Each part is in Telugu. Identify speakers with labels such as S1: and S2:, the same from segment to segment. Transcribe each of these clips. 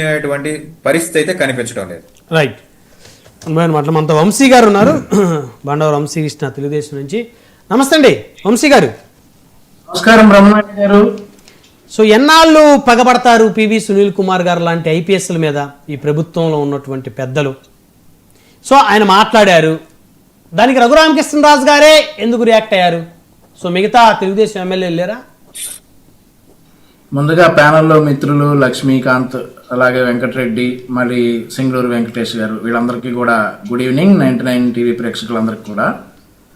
S1: అనేటువంటి పరిస్థితి అయితే కనిపించడం లేదు.
S2: రైట్ మాటలు మనతో వంశీ గారు ఉన్నారు. బండవరం వంశీ కృష్ణ తెలుగుదేశం నుంచి. నమస్తే అండి వంశీ గారు.
S3: నమస్కారం బ్రహ్మనాయుడు గారు.
S2: సో ఎన్నాళ్ళు పగబడతారు పివి సునీల్ కుమార్ గారు లాంటి ఐపీఎస్ల మీద ఈ ప్రభుత్వంలో ఉన్నటువంటి పెద్దలు? సో ఆయన మాట్లాడారు. దానికి రఘురామకృష్ణరాజు గారే ఎందుకు రియాక్ట్ అయ్యారు? సో మిగతా తెలుగుదేశం ఎమ్మెల్యేలు లేరా?
S3: ముందుగా ప్యానెల్లో మిత్రులు లక్ష్మీకాంత్ అలాగే వెంకటరెడ్డి మరి సింగళూరు వెంకటేష్ గారు వీళ్ళందరికీ కూడా good evening ninety nine TV ప్రేక్షకులందరికీ కూడా.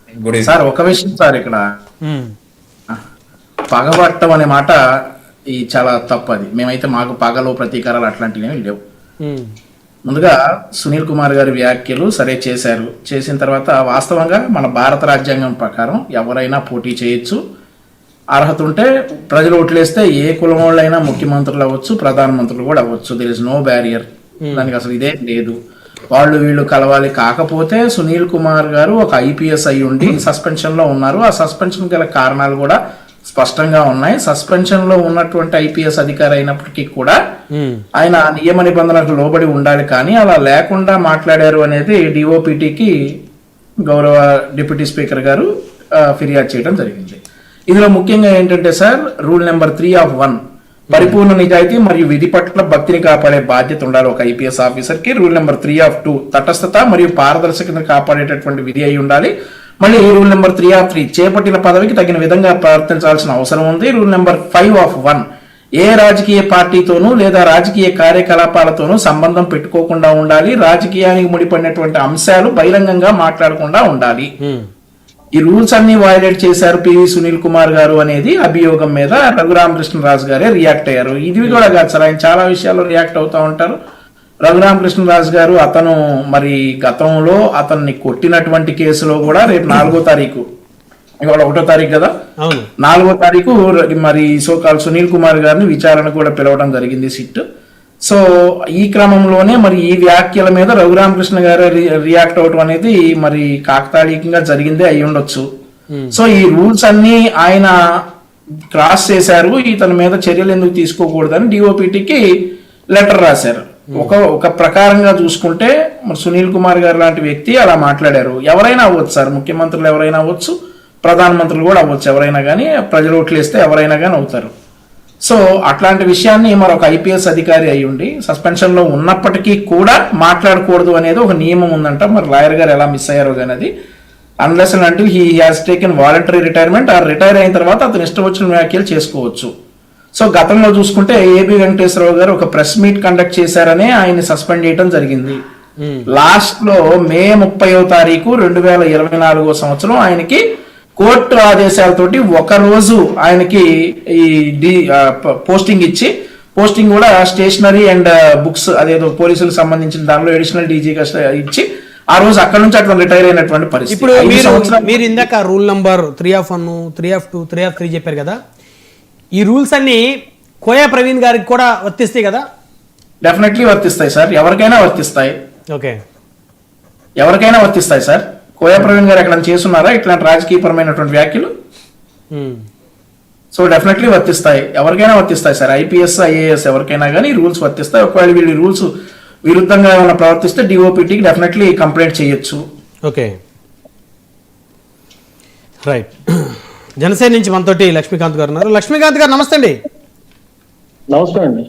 S1: గుడ్
S3: సార్ ఒక విషయం సార్ ఇక్కడ. పగబట్టం అనే మాట ఈ చాలా తప్పు అది మేమైతే మాకు పగలు ప్రతీకారాలు అట్లాంటివి ఏమీ లేవు ముందుగా సునీల్ కుమార్ గారి వ్యాఖ్యలు సరే చేశారు. చేసిన తర్వాత వాస్తవంగా మన భారత రాజ్యాంగం ప్రకారం ఎవరైనా పోటీ చేయొచ్చు. అర్హత ఉంటే ప్రజలు ఓట్లేస్తే ఏ కులం వాళ్ళైనా ముఖ్యమంత్రులు అవ్వచ్చు ప్రధానమంత్రులు కూడా అవ్వచ్చు. దిర్ ఇస్ నో బ్యారియర్ దానికి అసలు ఇదే లేదు. వాళ్ళు వీళ్ళు కలవాలి కాకపోతే సునీల్ కుమార్ గారు ఒక ఐపీఎస్ అయి ఉండి సస్పెన్షన్లో ఉన్నారు. ఆ సస్పెన్షన్ గల కారణాలు కూడా స్పష్టంగా ఉన్నాయి. సస్పెన్షన్లో ఉన్నటువంటి ఐపీఎస్ అధికారి అయినప్పటికీ కూడా ఆయన నియమ నిబంధనలకు లోబడి ఉండాలి కానీ అలా లేకుండా మాట్లాడారు అనేది డిఓపిటికి గౌరవ డిప్యూటీ స్పీకర్ గారు ఫిర్యాదు చేయడం జరిగింది. ఇందులో ముఖ్యంగా ఏంటంటే sir rule number three of one. పరిపూర్ణ నిజాయితీ మరియు విధి పట్ల భక్తిని కాపాడే బాధ్యత ఉండాలి ఒక ఐపీఎస్ ఆఫీసర్కి rule number three of two తటస్థత మరియు పారదర్శకతను కాపాడేటటువంటి విధి అయి ఉండాలి. మళ్ళీ rule number three of three చేపట్టిన పదవికి తగిన విధంగా ప్రవర్తించాల్సిన అవసరం ఉంది. Rule number five of one ఏ రాజకీయ పార్టీతోనూ లేదా రాజకీయ కార్యకలాపాలతోనూ సంబంధం పెట్టుకోకుండా ఉండాలి. రాజకీయానికి ముడిపడినటువంటి అంశాలు బహిరంగంగా మాట్లాడకుండా ఉండాలి. ఈ రూల్స్ అన్ని వైలేట్ చేశారు పివి సునీల్ కుమార్ గారు అనేది అభియోగం మీద రఘురామకృష్ణరాజు గారే రియాక్ట్ అయ్యారు. ఇది కూడా కాదు సార్ ఆయన చాలా విషయాల్లో రియాక్ట్ అవుతా ఉంటారు. రఘురామకృష్ణరాజు గారు అతను మరి గతంలో అతన్ని కొట్టినటువంటి కేసులో కూడా రేపు నాలుగో తారీఖు ఇవాళ ఒకటో తారీఖు కదా? నాలుగో తారీఖు మరి సోకాల్ సునీల్ కుమార్ గారిని విచారణ కూడా పిలవడం జరిగింది సిట్. సో ఈ క్రమంలోనే మరి ఈ వ్యాఖ్యల మీద రఘురామకృష్ణ గారు రియాక్ట్ అవడం అనేది మరి కాకతాళీయంగా జరిగిందే అయి ఉండొచ్చు. సో ఈ రూల్స్ అన్ని ఆయన క్రాస్ చేశారు. ఇతని మీద చర్యలు ఎందుకు తీసుకోకూడదని డిఓపిటికి లెటర్ రాశారు. ఒక ఒక ప్రకారంగా చూసుకుంటే మరి సునీల్ కుమార్ గారు లాంటి వ్యక్తి అలా మాట్లాడారు. ఎవరైనా అవ్వచ్చు సార్ ముఖ్యమంత్రులు ఎవరైనా అవ్వచ్చు ప్రధానమంత్రులు కూడా అవ్వచ్చు ఎవరైనా కానీ ప్రజలు ఓట్లేస్తే ఎవరైనా కానీ అవుతారు. సో అట్లాంటి విషయాన్ని మరొక ఐపీఎస్ అధికారి అయి ఉండి సస్పెన్షన్లో ఉన్నప్పటికీ కూడా మాట్లాడకూడదు అనేది ఒక నియమం ఉందంట. మరి లాయర్ గారు ఎలా మిస్ అయ్యారో కానీ అది అన్లెస్ అండ్ అంటే he has taken voluntary retirement ఆ రిటైర్ అయిన తర్వాత అతను ఇష్టం వచ్చిన వ్యాఖ్యలు చేసుకోవచ్చు. సో గతంలో చూసుకుంటే ఏబి వెంకటేశ్వరరావు గారు ఒక ప్రెస్ మీట్ కండక్ట్ చేశారనే ఆయన్ని సస్పెండ్ చేయడం జరిగింది. లాస్ట్లో మే ముప్పైవ తారీఖు రెండు వేల ఇరవై నాలుగో సంవత్సరం ఆయనకి కోర్టు ఆదేశాలతోటి ఒక రోజు ఆయనకి ఈ డి పోస్టింగ్ ఇచ్చి పోస్టింగ్ కూడా స్టేషనరీ అండ్ బుక్స్ అదేదో పోలీసులకు సంబంధించిన దానిలో అడిషనల్ డీజీగా ఇచ్చి ఆ రోజు అక్కడ నుంచి అట్లా రిటైర్ అయినటువంటి పరిస్థితి.
S2: ఇప్పుడు మీరు మీరు ఇందాక rule number three of one three of two three of three చెప్పారు కదా? ఈ రూల్స్ అన్ని కోయా ప్రవీణ్ గారికి కూడా వర్తిస్తాయి కదా?
S3: డెఫినెట్లీ వర్తిస్తాయి సార్. ఎవరికైనా వర్తిస్తాయి.
S2: ఓకే.
S3: ఎవరికైనా వర్తిస్తాయి సార్. కోయా ప్రవీణ్ గారు ఎక్కడ చేస్తున్నారా? ఇట్లాంటి రాజకీయపరమైనటువంటి వ్యాఖ్యలు? సో డెఫినెట్లీ వర్తిస్తాయి. ఎవరికైనా వర్తిస్తాయి సార్. ఐపీఎస్ ఐఏఎస్ ఎవరికైనా కానీ రూల్స్ వర్తిస్తాయి. ఒకవేళ వీళ్ళు రూల్స్ విరుద్ధంగా ఏమైనా ప్రవర్తిస్తే డిఓపిటికి డెఫినెట్లీ కంప్లైంట్ చేయొచ్చు.
S2: ఓకే. రైట్. జనసేన నుంచి మనతోటి లక్ష్మీకాంత్ గారు ఉన్నారు. లక్ష్మీకాంత్ గారు నమస్తే అండి.
S4: నమస్కారం అండి.